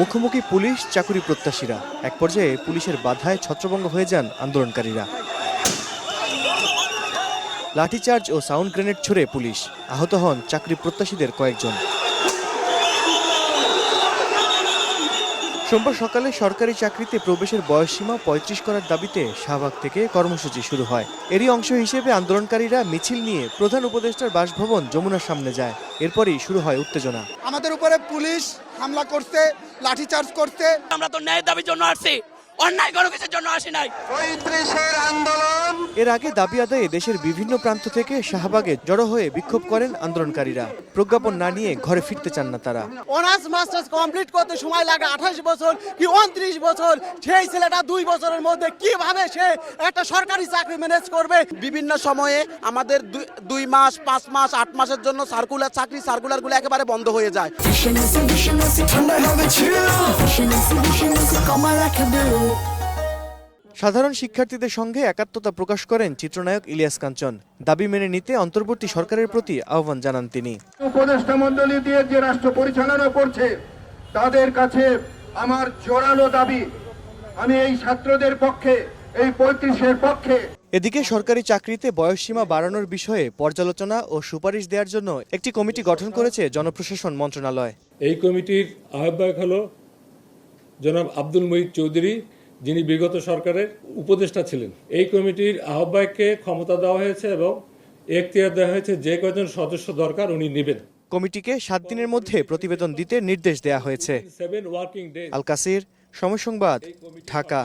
মুখোমুখি পুলিশ, চাকুরি প্রত্যাশীরা। এক পর্যায়ে পুলিশের বাধায় ছত্রভঙ্গ হয়ে যান আন্দোলনকারীরা। লাঠিচার্জ ও সাউন্ড গ্রেনেড ছুড়ে পুলিশ। আহত হন চাকরি প্রত্যাশীদের কয়েকজন। সোমবার সকালে সরকারি চাকরিতে প্রবেশের বয়সসীমা পঁয়ত্রিশ করার দাবিতে শাহবাগ থেকে কর্মসূচি শুরু হয়। এরই অংশ হিসেবে আন্দোলনকারীরা মিছিল নিয়ে প্রধান উপদেষ্টার বাসভবন যমুনার সামনে যায়। এরপরই শুরু হয় উত্তেজনা। আমাদের উপরে পুলিশ হামলা করছে লাঠিচার্জ করছে। আমরা তো ন্যায় দাবির জন্য আসছি। অন্যায় কোনো কিছুর জন্য আসি নাই? পঁয়ত্রিশের আন্দোলন। এর আগে দাবি আদায়ে দেশের বিভিন্ন প্রান্ত থেকে শাহবাগে জড়ো হয়ে বিক্ষোভ করেন আন্দোলনকারীরা। প্রজ্ঞাপন না নিয়ে ঘরে ফিরতে চান না তারা। অনার্স মাস্টার্স কমপ্লিট করতে সময় লাগে আঠাশ বছর কি উনত্রিশ বছর? সেই ছেলেটা দুই বছরের মধ্যে কীভাবে সে একটা সরকারি চাকরি ম্যানেজ করবে? বিভিন্ন সময়ে আমাদের দুই- দুই মাস পাঁচ মাস আট মাসের জন্য সার্কুলার চাকরি সার্কুলারগুলো একেবারে বন্ধ হয়ে যায়। সাধারণ শিক্ষার্থীদের সঙ্গে একাত্মতা প্রকাশ করেন চিত্রনায়ক ইলিয়াস কাঞ্চন। দাবি মেনে নিতে অন্তর্বর্তী সরকারের প্রতি আহ্বান জানান তিনি। উপদেষ্টা মন্ডলী দিয়ে যে রাষ্ট্র পরিচালনা করছে তাদের কাছে আমার জোরালো দাবি। আমি এই ছাত্রদের পক্ষে এই পঁয়ত্রিশের পক্ষে এদিকে সরকারি চাকরিতে বয়সসীমা বাড়ানোর বিষয়ে পর্যালোচনা ও সুপারিশ দেওয়ার জন্য একটি কমিটি গঠন করেছে জনপ্রশাসন মন্ত্রণালয়। এই কমিটির আহ্বায়ক হল জনাব আব্দুল মহিদ চৌধুরী। যিনি বিগত সরকারের উপদেষ্টা ছিলেন। এই কমিটির আহ্বায়ককে ক্ষমতা দেওয়া হয়েছে এবং এখতিয়ার দেওয়া হয়েছে যে কয়জন সদস্য দরকার উনি নেবেন। কমিটিকে সাত দিনের মধ্যে প্রতিবেদন দিতে নির্দেশ দেওয়া হয়েছে। আল কাসির সময় সংবাদ ঢাকা।